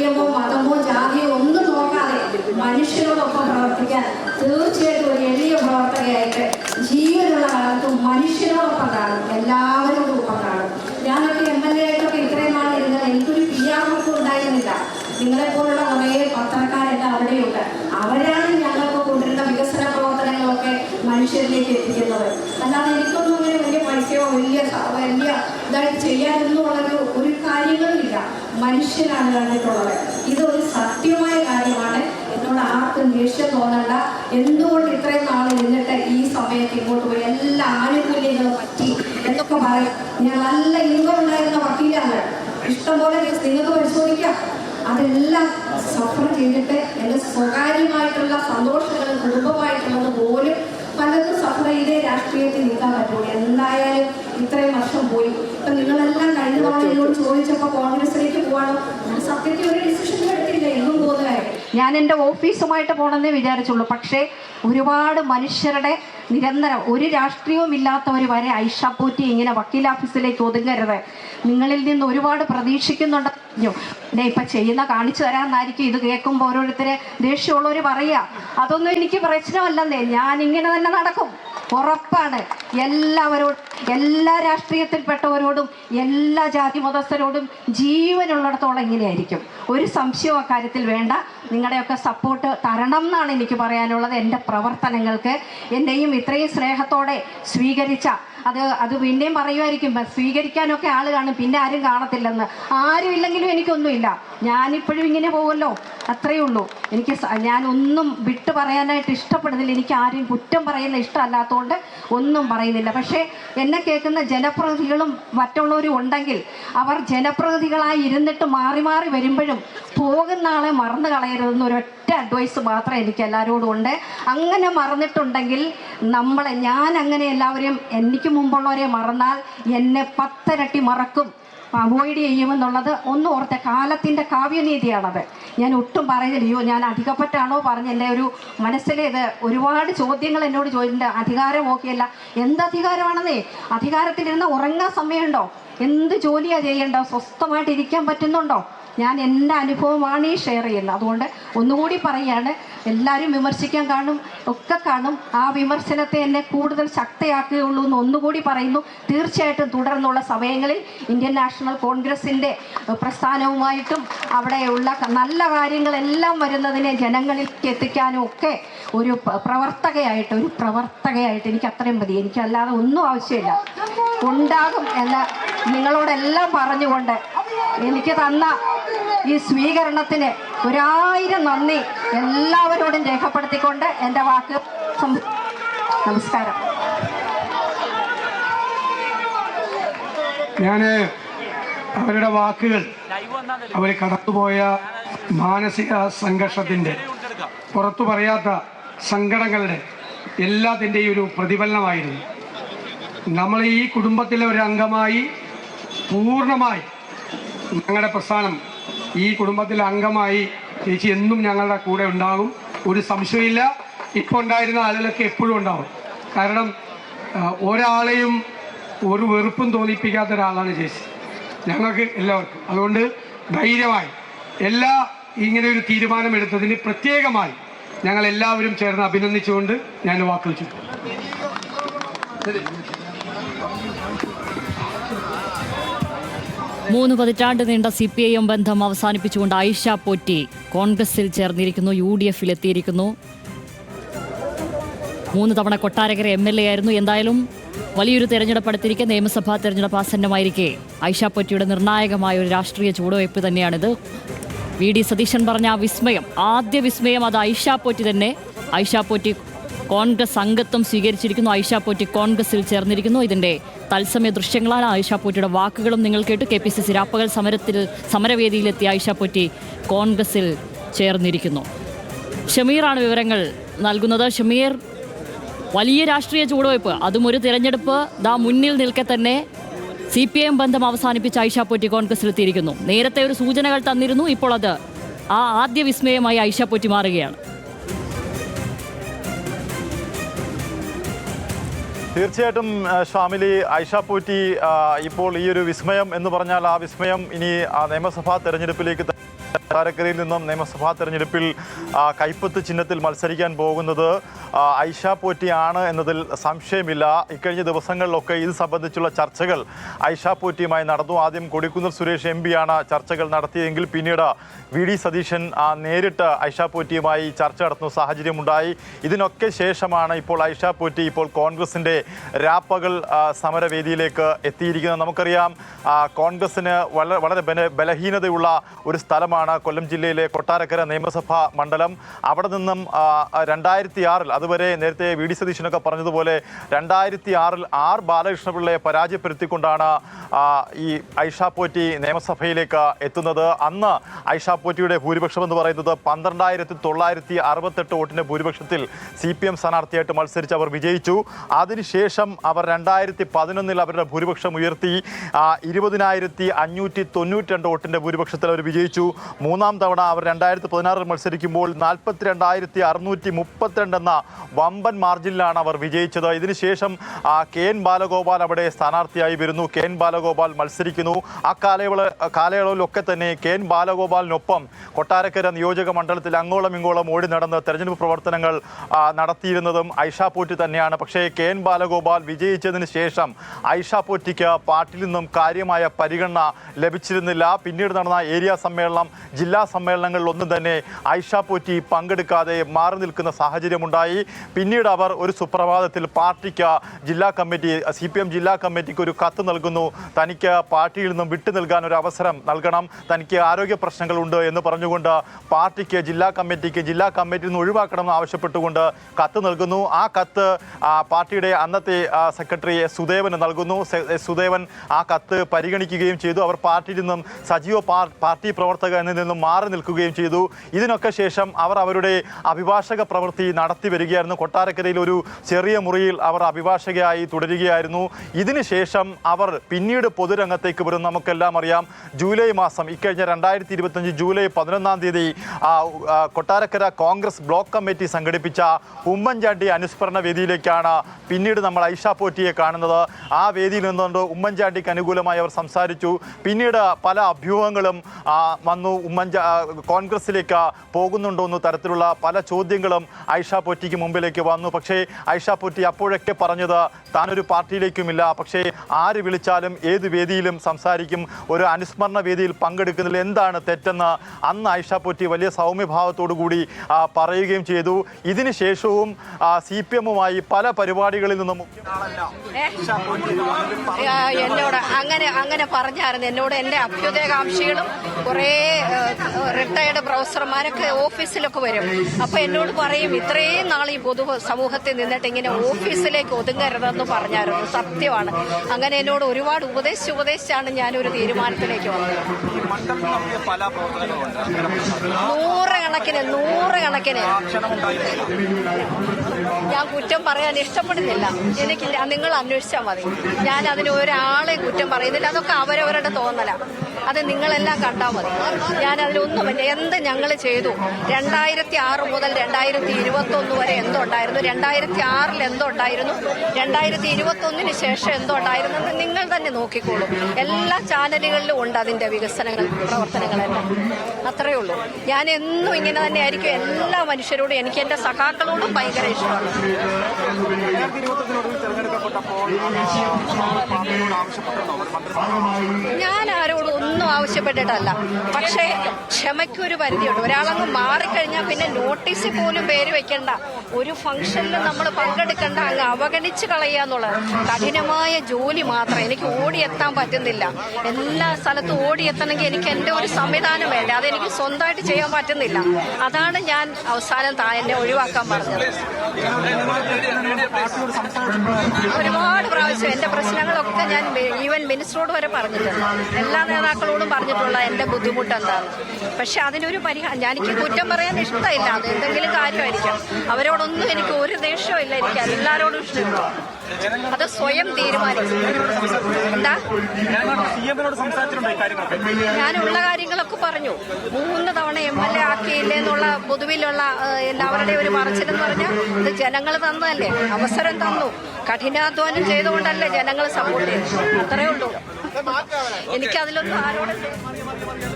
രാഷ്ട്രീയമോ മതമോ ജാതിയോ ഒന്നും നോക്കാതെ മനുഷ്യരോടൊപ്പം പ്രവർത്തിക്കാൻ തീർച്ചയായിട്ടും ഒരു എളിയ പ്രവർത്തകയായിട്ട് ജീവനുള്ള കാലത്തും മനുഷ്യരോടൊപ്പം കാണും എല്ലാവരോടും ഒപ്പം കാണും ഞാനൊക്കെ എം എൽ എ ആയിട്ടൊക്കെ ഇത്രയും നാൾ ഇരുന്നത് എനിക്കൊരു പി ആർ ബുക്ക് ഉണ്ടായിരുന്നില്ല നിങ്ങളെപ്പോലുള്ള കുറേ പത്രക്കാരെല്ലാം അവിടെയുണ്ട് അവരാണ് ഞങ്ങൾക്ക് കൊണ്ടുവരുന്ന വികസന പ്രവർത്തനങ്ങളൊക്കെ മനുഷ്യരിലേക്ക് എത്തിക്കുന്നത് അല്ലാതെ എനിക്കൊന്നും അങ്ങനെ വലിയ പൈസയോ വലിയ സ- വലിയ ഇതായിട്ട് ചെയ്യാനൊന്നും ഉള്ളൊരു ഒരു കാര്യങ്ങളുമില്ല മനുഷ്യനാണ് കണ്ടിട്ടുള്ളത് ഇതൊരു സത്യമായ കാര്യമാണ്. എന്നോട് ആർക്കും ദേഷ്യം തോന്നണ്ട. എന്തുകൊണ്ട് ഇത്രയും നാൾ നിന്നിട്ട് ഈ സമയത്ത് ഇങ്ങോട്ട് പോയി? എല്ലാ ആനുകൂല്യങ്ങളും പറ്റി എന്നൊക്കെ പറയും. ഞാൻ നല്ല ഇൻകം ഉണ്ടായിരുന്ന വക്കീലാണ്. ഇഷ്ടംപോലെ നിങ്ങൾക്ക് പരിശോധിക്കാം. അതെല്ലാം സഫർ ചെയ്തിട്ട് എന്റെ സ്വകാര്യമായിട്ടുള്ള സന്തോഷങ്ങൾ കുടുംബമായിട്ടുള്ളത് പോലും പലതും സഭയിലെ രാഷ്ട്രീയത്തിൽ നിൽക്കാൻ പറ്റുള്ളൂ എന്തായാലും ഇത്രയും വർഷം പോയി. ഇപ്പൊ നിങ്ങളെല്ലാം കഴിഞ്ഞ തവണ എന്നോട് ചോദിച്ചപ്പോൾ കോൺഗ്രസിലേക്ക് പോകണം സത്യത്തിൽ ഒരു ഡിസിഷൻ എടുത്തില്ല എന്നും പോകുന്ന കാര്യം ഞാൻ എന്റെ ഓഫീസുമായിട്ട് പോകണമെന്നേ വിചാരിച്ചുള്ളൂ. പക്ഷേ ഒരുപാട് മനുഷ്യരുടെ നിരന്തരം ഒരു രാഷ്ട്രീയവും ഇല്ലാത്തവർ വരെ ഐഷാപ്പൂറ്റി ഇങ്ങനെ വക്കീൽ ഓഫീസിലേക്ക് ഒതുങ്ങരുത്. നിങ്ങളിൽ നിന്ന് ഒരുപാട് പ്രതീക്ഷിക്കുന്നുണ്ട്. പിന്നെ ഇപ്പം ചെയ്യുന്ന കാണിച്ചു തരാമെന്നായിരിക്കും ഇത് കേൾക്കുമ്പോൾ ഓരോരുത്തരെ ദേഷ്യമുള്ളവർ പറയുക. അതൊന്നും എനിക്ക് പ്രശ്നമല്ലെന്നേ ഞാൻ ഇങ്ങനെ തന്നെ നടക്കും. ഉറപ്പാണ്. എല്ലാവരോടും എല്ലാ രാഷ്ട്രീയത്തിൽപ്പെട്ടവരോടും എല്ലാ ജാതി മതസ്ഥരോടും ജീവനുള്ളിടത്തോളം ഇങ്ങനെയായിരിക്കും. ഒരു സംശയവും അക്കാര്യത്തിൽ വേണ്ട. നിങ്ങളുടെയൊക്കെ സപ്പോർട്ട് തരണം എന്നാണ് എനിക്ക് പറയാനുള്ളത്. എന്റെ പ്രവർത്തനങ്ങൾക്ക് എന്നെയും ഇത്രയും സ്നേഹത്തോടെ സ്വീകരിച്ച അത് അത് പിന്നെയും പറയുമായിരിക്കും "ബ- സ്വീകരിക്കാനൊക്കെ ആൾ കാണും. പിന്നെ ആരും കാണത്തില്ലെന്ന്. ആരും ഇല്ലെങ്കിലും എനിക്കൊന്നുമില്ല. ഞാനിപ്പോഴും ഇങ്ങനെ പോകുമല്ലോ. അത്രയേ ഉള്ളൂ. എനിക്ക് ഞാനൊന്നും വിട്ടു പറയാനായിട്ട് ഇഷ്ടപ്പെടുന്നില്ല. എനിക്ക് ആരും കുറ്റം പറയുന്ന ഇഷ്ടമല്ലാത്തതുകൊണ്ട് ഒന്നും പറയുന്നില്ല. പക്ഷേ എന്നെ കേൾക്കുന്ന ജനപ്രതിനിധികളും മറ്റുള്ളവരും ഉണ്ടെങ്കിൽ അവർ ജനപ്രതിനിധികളായി ഇരുന്നിട്ട് മാറി മാറി വരുമ്പോഴും പോകുന്ന ആളെ മറന്നു കളയരുതെന്ന് ഒരൊറ്റ അഡ്വൈസ് മാത്രം എനിക്ക് എല്ലാവരോടും ഉണ്ട്. അങ്ങനെ മറന്നിട്ടുണ്ടെങ്കിൽ നമ്മളെ ഞാൻ അങ്ങനെ എല്ലാവരെയും എനിക്ക് മുമ്പുള്ളവരെ മറന്നാൽ എന്നെ പത്തരട്ടി മറക്കും. അവോയ്ഡ് ചെയ്യുമെന്നുള്ളത് ഒന്നും ഓർത്ത കാലത്തിന്റെ കാവ്യനീതിയാണത്. ഞാൻ ഒട്ടും പറയുന്നില്ല അയ്യോ ഞാൻ അധികപ്പെട്ടാണോ? പറഞ്ഞ് എന്റെ ഒരു മനസ്സിലേത് ഒരുപാട് ചോദ്യങ്ങൾ എന്നോട് ചോദിച്ചിട്ടുണ്ട്. അധികാരം ഓക്കെയല്ല എന്ത് അധികാരമാണെന്നേ? അധികാരത്തിലിരുന്ന് ഉറങ്ങാൻ സമയമുണ്ടോ? എന്ത് ജോലിയാണ് ചെയ്യേണ്ടോ സ്വസ്ഥമായിട്ട് ഇരിക്കാൻ പറ്റുന്നുണ്ടോ? ഞാൻ എന്റെ അനുഭവമാണ് ഈ ഷെയർ ചെയ്യുന്നത്. അതുകൊണ്ട് ഒന്നുകൂടി പറയുകയാണ് എല്ലാവരും വിമർശിക്കാൻ കാണും ഒക്കെ കാണും. ആ വിമർശനത്തെ എന്നെ കൂടുതൽ ശക്തയാക്കുകയുള്ളൂ എന്ന് ഒന്നുകൂടി പറയുന്നു. തീർച്ചയായിട്ടും തുടർന്നുള്ള സമയങ്ങളിൽ ഇന്ത്യൻ നാഷണൽ കോൺഗ്രസിന്റെ പ്രസ്ഥാനവുമായിട്ടും അവിടെയുള്ള നല്ല കാര്യങ്ങളെല്ലാം വരുന്നതിനെ ജനങ്ങളിലേക്ക് എത്തിക്കാനും ഒക്കെ ഒരു പ്രവർത്തകയായിട്ട് ഒരു പ്രവർത്തകയായിട്ട് എനിക്ക് അത്രയും മതി. എനിക്കല്ലാതെ ഒന്നും ആവശ്യമില്ല. ഉണ്ടാകും എന്ന് നിങ്ങളോടെല്ലാം പറഞ്ഞുകൊണ്ട് എനിക്ക് തന്ന ഈ സ്വീകരണത്തിന് ഒരായിരം നന്ദി. എല്ലാവരോടും രേഖപ്പെടുത്തിക്കൊണ്ട് എന്റെ വാക്ക് നമസ്കാരം. ഞാൻ അവരുടെ വാക്കുകൾ അവർ കടന്നുപോയ മാനസിക സംഘർഷത്തിന്റെ പുറത്തു പറയാത്ത സങ്കടങ്ങളുടെ എല്ലാത്തിന്റെയും ഒരു പ്രതിഫലനമായിരുന്നു. നമ്മൾ ഈ കുടുംബത്തിലെ ഒരു അംഗമായി പൂർണമായി ഞങ്ങളുടെ പ്രസ്ഥാനം ഈ കുടുംബത്തിലെ അംഗമായി ചേച്ചി എന്നും ഞങ്ങളുടെ കൂടെ ഉണ്ടാകും. ഒരു സംശയമില്ല ഇപ്പോൾ ഉണ്ടായിരുന്ന ആളുകളൊക്കെ എപ്പോഴും ഉണ്ടാവും. കാരണം ഒരാളെയും ഒരു വെറുപ്പും തോന്നിപ്പിക്കാത്ത ഒരാളാണ് ചേച്ചി. ഞങ്ങൾക്ക് എല്ലാവർക്കും. അതുകൊണ്ട് ധൈര്യമായി എല്ലാ ഇങ്ങനെ ഒരു തീരുമാനമെടുത്തതിന് പ്രത്യേകമായി ഞങ്ങൾ എല്ലാവരും ചേർന്ന് അഭിനന്ദിച്ചുകൊണ്ട് ഞാൻ വാക്കുകൾ മൂന്ന് പതിറ്റാണ്ട് നീണ്ട സി പി ഐ എം ബന്ധം അവസാനിപ്പിച്ചുകൊണ്ട് ഐഷ പോറ്റി കോൺഗ്രസിൽ ചേർന്നിരിക്കുന്നു യു ഡി എഫിൽ എത്തിയിരിക്കുന്നു. മൂന്ന് തവണ കൊട്ടാരക്കര എം എൽ എ ആയിരുന്നു. എന്തായാലും വലിയൊരു തെരഞ്ഞെടുപ്പ് അടുത്തിരിക്കെ നിയമസഭാ തെരഞ്ഞെടുപ്പ് ആസന്നമായിരിക്കെ. ഐഷ പൊറ്റിയുടെ നിർണായകമായ ഒരു രാഷ്ട്രീയ ചുവടുവയ്പ് തന്നെയാണിത്. വി ഡി സതീശൻ പറഞ്ഞ ആ വിസ്മയം ആദ്യ വിസ്മയം അത് ഐഷ പൊറ്റി തന്നെ. ഐഷ പോറ്റി കോൺഗ്രസ് അംഗത്വം സ്വീകരിച്ചിരിക്കുന്നു. ഐഷ പോറ്റി കോൺഗ്രസിൽ ചേർന്നിരിക്കുന്നു. ഇതിന്റെ തത്സമയ ദൃശ്യങ്ങളാണ് ആയിഷ പോറ്റിയുടെ വാക്കുകളും നിങ്ങൾ കേട്ടു. കെ പി സി സി രാപ്പകൽ സമരത്തിൽ സമരവേദിയിലെത്തിയ ആയിഷ പോറ്റി കോൺഗ്രസിൽ ചേർന്നിരിക്കുന്നു. ഷമീറാണ് വിവരങ്ങൾ നൽകുന്നത്. ഷമീർ വലിയ രാഷ്ട്രീയ ചൂടുവയ്പ് അതും ഒരു തിരഞ്ഞെടുപ്പ്. ദാ മുന്നിൽ നിൽക്കെ തന്നെ സി പി എം ബന്ധം അവസാനിപ്പിച്ച് ഐഷ പോറ്റി കോൺഗ്രസിലെത്തിയിരിക്കുന്നു നേരത്തെ ഒരു സൂചനകൾ തന്നിരുന്നു. ഇപ്പോൾ അത് ആ ആദ്യ വിസ്മയമായി ഐഷ പോറ്റി മാറുകയാണ്. തീർച്ചയായിട്ടും ഷാമിലി ഐഷ പൂറ്റി ഇപ്പോൾ ഈ ഒരു വിസ്മയം എന്ന് പറഞ്ഞാൽ ആ വിസ്മയം ഇനി ആ നിയമസഭാ തെരഞ്ഞെടുപ്പിലേക്ക് ത- കൊട്ടാരക്കരയിൽ നിന്നും നിയമസഭാ തെരഞ്ഞെടുപ്പിൽ കൈപ്പത്ത് ചിഹ്നത്തിൽ മത്സരിക്കാൻ പോകുന്നത് ഐഷ പോറ്റിയാണ് എന്നതിൽ സംശയമില്ല. ഇക്കഴിഞ്ഞ ദിവസങ്ങളിലൊക്കെ ഇത് സംബന്ധിച്ചുള്ള ചർച്ചകൾ ഐഷ പോറ്റിയുമായി നടന്നു. ആദ്യം കൊടിക്കുന്നിൽ സുരേഷ് എം പിയാണ് ചർച്ചകൾ നടത്തിയതെങ്കിൽ പിന്നീട് വി ഡി സതീശൻ നേരിട്ട് ഐഷ പോറ്റിയുമായി ചർച്ച നടത്തുന്ന സാഹചര്യമുണ്ടായി. ഇതിനൊക്കെ ശേഷമാണ് ഇപ്പോൾ ഐഷ പോറ്റി ഇപ്പോൾ കോൺഗ്രസിന്റെ രാപ്പകൾ സമരവേദിയിലേക്ക് എത്തിയിരിക്കുന്നത്. നമുക്കറിയാം കോൺഗ്രസിന് വളരെ വളരെ ബലഹീനതയുള്ള ഒരു സ്ഥലമാണ് കൊല്ലം ജില്ലയിലെ കൊട്ടാരക്കര നിയമസഭാ മണ്ഡലം. അവിടെ നിന്നും രണ്ടായിരത്തി ആറിൽ അതുവരെ നേരത്തെ വി ഡി സതീശനൊക്കെ പറഞ്ഞതുപോലെ രണ്ടായിരത്തി ആറിൽ ആർ ബാലകൃഷ്ണപിള്ളയെ പരാജയപ്പെടുത്തിക്കൊണ്ടാണ് ഈ ഐഷാ പോറ്റി നിയമസഭയിലേക്ക് എത്തുന്നത്. അന്ന് ഐഷാ പോറ്റിയുടെ ഭൂരിപക്ഷം എന്ന് പറയുന്നത് പന്ത്രണ്ടായിരത്തി തൊള്ളായിരത്തി അറുപത്തെട്ട് വോട്ടിന്റെ ഭൂരിപക്ഷത്തിൽ സി പി എം സ്ഥാനാർത്ഥിയായിട്ട് മത്സരിച്ച് അവർ വിജയിച്ചു. അതിനുശേഷം അവർ രണ്ടായിരത്തി പതിനൊന്നിൽ അവരുടെ ഭൂരിപക്ഷം ഉയർത്തി. ഇരുപതിനായിരത്തി അഞ്ഞൂറ്റി തൊണ്ണൂറ്റി രണ്ട് വോട്ടിന്റെ ഭൂരിപക്ഷത്തിൽ അവർ വിജയിച്ചു. മൂന്നാം തവണ അവർ രണ്ടായിരത്തി പതിനാറിൽ മത്സരിക്കുമ്പോൾ നാൽപ്പത്തി രണ്ടായിരത്തി അറുന്നൂറ്റി മുപ്പത്തിരണ്ട് എന്ന വമ്പൻ മാർജിനിലാണ് അവർ വിജയിച്ചത്. ഇതിനുശേഷം കെ എൻ ബാലഗോപാൽ അവിടെ സ്ഥാനാർത്ഥിയായി വരുന്നു. കെ എൻ ബാലഗോപാൽ മത്സരിക്കുന്നു. ആ കാലയളവ് കാലയളവിലൊക്കെ തന്നെ കെ എൻ ബാലഗോപാലിനൊപ്പം കൊട്ടാരക്കര നിയോജക മണ്ഡലത്തിൽ അങ്ങോളം ഇങ്ങോളം ഓടി നടന്ന് തെരഞ്ഞെടുപ്പ് പ്രവർത്തനങ്ങൾ നടത്തിയിരുന്നതും ഐഷ പോറ്റി തന്നെയാണ്. പക്ഷേ കെ എൻ ബാലഗോപാൽ വിജയിച്ചതിന് ശേഷം ഐഷ പോറ്റിക്ക് പാർട്ടിയിൽ നിന്നും കാര്യമായ പരിഗണന ലഭിച്ചിരുന്നില്ല. പിന്നീട് നടന്ന ഏരിയ സമ്മേളനം ജില്ലാ സമ്മേളനങ്ങളിലൊന്നും തന്നെ ഐഷ പോറ്റി പങ്കെടുക്കാതെ മാറി നിൽക്കുന്ന സാഹചര്യമുണ്ടായി. പിന്നീട് അവർ ഒരു സുപ്രഭാതത്തിൽ പാർട്ടിക്ക് ജില്ലാ കമ്മിറ്റി സി പി എം ജില്ലാ കമ്മിറ്റിക്ക് ഒരു കത്ത് നൽകുന്നു. തനിക്ക് പാർട്ടിയിൽ നിന്നും വിട്ടു നൽകാൻ ഒരു അവസരം നൽകണം. തനിക്ക് ആരോഗ്യ പ്രശ്നങ്ങളുണ്ട് എന്ന് പറഞ്ഞുകൊണ്ട് പാർട്ടിക്ക് ജില്ലാ കമ്മിറ്റിക്ക് ജില്ലാ കമ്മിറ്റിയിൽ നിന്ന് ഒഴിവാക്കണമെന്ന് ആവശ്യപ്പെട്ടുകൊണ്ട് കത്ത് നൽകുന്നു. ആ കത്ത് പാർട്ടിയുടെ അന്നത്തെ സെക്രട്ടറി എസ് സുദേവന് നൽകുന്നു. സുദേവൻ ആ കത്ത് പരിഗണിക്കുകയും ചെയ്തു. അവർ പാർട്ടിയിൽ നിന്നും സജീവ പാർട്ടി പ്രവർത്തക നിന്നും മാറി നിൽക്കുകയും ചെയ്തു. ഇതിനൊക്കെ ശേഷം അവർ അവരുടെ അഭിഭാഷക പ്രവൃത്തി നടത്തി വരികയായിരുന്നു. കൊട്ടാരക്കരയിൽ ഒരു ചെറിയ മുറിയിൽ അവർ അഭിഭാഷകയായി തുടരുകയായിരുന്നു. ഇതിനുശേഷം അവർ പിന്നീട് പൊതുരംഗത്തേക്ക് വരും നമുക്കെല്ലാം അറിയാം. ജൂലൈ മാസം ഇക്കഴിഞ്ഞ രണ്ടായിരത്തി ഇരുപത്തഞ്ച് ജൂലൈ പതിനൊന്നാം തീയതി കൊട്ടാരക്കര കോൺഗ്രസ് ബ്ലോക്ക് കമ്മിറ്റി സംഘടിപ്പിച്ച ഉമ്മൻചാണ്ടി അനുസ്മരണ വേദിയിലേക്കാണ് പിന്നീട് നമ്മൾ ഐഷ പോറ്റിയെ കാണുന്നത്. ആ വേദിയിൽ നിന്നുകൊണ്ട് ഉമ്മൻചാണ്ടിക്ക് അനുകൂലമായി അവർ സംസാരിച്ചു. പിന്നീട് പല അഭ്യൂഹങ്ങളും വന്നു. ഉമ്മൻചാ കോൺഗ്രസിലേക്ക് പോകുന്നുണ്ടോ എന്ന തരത്തിലുള്ള പല ചോദ്യങ്ങളും ഐഷ പൊറ്റിക്ക് മുമ്പിലേക്ക് വന്നു. പക്ഷേ ഐഷ പൊറ്റി അപ്പോഴൊക്കെ പറഞ്ഞത് താനൊരു പാർട്ടിയിലേക്കുമില്ല. പക്ഷേ ആര് വിളിച്ചാലും ഏത് വേദിയിലും സംസാരിക്കും. ഒരു അനുസ്മരണ വേദിയിൽ പങ്കെടുക്കുന്നതിൽ എന്താണ് തെറ്റെന്ന് അന്ന് ഐഷ പൊറ്റി വലിയ സൗമ്യഭാവത്തോടു കൂടി പറയുകയും ചെയ്തു. ഇതിന് ശേഷവും സി പി എമ്മുമായി പല പരിപാടികളിൽ നിന്നും എന്നോട് അങ്ങനെ അങ്ങനെ പറഞ്ഞായിരുന്നു. എന്നോട് എന്റെ അഭ്യുദയകാംക്ഷികളും കുറേ റിട്ടയർഡ് പ്രൊഫസർമാരൊക്കെ ഓഫീസിലൊക്കെ വരും. അപ്പൊ എന്നോട് പറയും ഇത്രയും നാൾ ഈ പൊതു സമൂഹത്തിൽ നിന്നിട്ട് ഇങ്ങനെ ഓഫീസിലേക്ക് ഒതുങ്ങരുതെന്ന് പറഞ്ഞായിരുന്നു. സത്യമാണ്. അങ്ങനെ എന്നോട് ഒരുപാട് ഉപദേശിച്ച് ഉപദേശിച്ചാണ് ഞാനൊരു തീരുമാനത്തിലേക്ക് വന്നത്. ഈ കണക്കിന് നൂറ് നൂറുകണക്കിന്. ഞാൻ കുറ്റം പറയാൻ ഇഷ്ടപ്പെടുന്നില്ല. എനിക്ക് നിങ്ങൾ അന്വേഷിച്ചാൽ മതി. ഞാൻ അതിന് ഒരാളെ കുറ്റം പറയുന്നില്ല. അതൊക്കെ അവരവരുടെ തോന്നല. അത് നിങ്ങളെല്ലാം കണ്ടാൽ മതി. ഞാൻ അതിലൊന്നുമില്ല എന്ത് ഞങ്ങൾ ചെയ്തു? രണ്ടായിരത്തി ആറ് മുതൽ രണ്ടായിരത്തി ഇരുപത്തി ഒന്ന് വരെ എന്തുണ്ടായിരുന്നു? രണ്ടായിരത്തി ആറിൽ എന്തുണ്ടായിരുന്നു? രണ്ടായിരത്തി ഇരുപത്തി ഒന്നിന് ശേഷം എന്തുണ്ടായിരുന്നു? എന്ന് നിങ്ങൾ തന്നെ നോക്കിക്കോളൂ. എല്ലാ ചാനലുകളിലും ഉണ്ട് അതിന്റെ വികസനങ്ങൾ പ്രവർത്തനങ്ങളെല്ലാം. അത്രയേ ഉള്ളൂ. ഞാൻ എന്നും ഇങ്ങനെ തന്നെ ആയിരിക്കും എല്ലാ മനുഷ്യരോടും എനിക്ക് എന്റെ സഖാക്കളോടും ഭയങ്കര ഇഷ്ടമാണ്. ഞാൻ ആരോടും ഒന്നും ആവശ്യപ്പെട്ടിട്ടല്ല. പക്ഷേ ക്ഷമയ്ക്കൊരു പരിധിയുണ്ട്. ഒരാളങ്ങ് മാറിക്കഴിഞ്ഞാൽ പിന്നെ നോട്ടീസ് പോലും പേര് വെക്കണ്ട. ഒരു ഫംഗ്ഷനിൽ നമ്മൾ പങ്കെടുക്കേണ്ട അങ്ങ് അവഗണിച്ച് കളയുക എന്നുള്ളത് കഠിനമായ ജോലി മാത്രം. എനിക്ക് ഓടിയെത്താൻ പറ്റുന്നില്ല. എല്ലാ സ്ഥലത്തും ഓടിയെത്തണമെങ്കിൽ എനിക്ക് എന്റെ ഒരു സംവിധാനം വേണ്ട? അതെനിക്ക് സ്വന്തമായിട്ട് ചെയ്യാൻ പറ്റുന്നില്ല. അതാണ് ഞാൻ അവസാനം താ എന്നെ ഒഴിവാക്കാൻ പറഞ്ഞത്. ഒരുപാട് പ്രാവശ്യം എന്റെ പ്രശ്നങ്ങളൊക്കെ ഞാൻ ഈവൻ മിനിസ്റ്ററോട് വരെ പറഞ്ഞിട്ടുണ്ട്. എല്ലാ നേതാക്കളോടും പറഞ്ഞിട്ടുള്ള എന്റെ ബുദ്ധിമുട്ട് എന്താണ്? പക്ഷെ അതിനൊരു പരിഹാരം എനിക്ക് കുറ്റം പറയാൻ ഇഷ്ടമില്ല. അത് എന്തെങ്കിലും കാര്യമായിരിക്കാം. അവരോടൊന്നും എനിക്ക് ഒരു ദേഷ്യവും ഇല്ല. എനിക്ക് എല്ലാരോടും ഇഷ്ടമാണ് അത് സ്വയം തീരുമാനിക്കും എന്താ? ഞാനുള്ള കാര്യങ്ങളൊക്കെ പറഞ്ഞു. മൂന്ന് തവണ എം എൽ എ ആക്കിയില്ലേ എന്നുള്ള പൊതുവിലുള്ള എല്ലാവരുടെയും എല്ലാവരുടെ ഒരു മറച്ചിലെന്ന് പറഞ്ഞാൽ ഇത് ജനങ്ങൾ തന്നതല്ലേ. അവസരം തന്നു. കഠിനാധ്വാനം ചെയ്തുകൊണ്ടല്ലേ ജനങ്ങൾ സപ്പോർട്ട് ചെയ്തു അത്രേ ഉള്ളൂ. എനിക്കതിലൊന്നും ആരോടും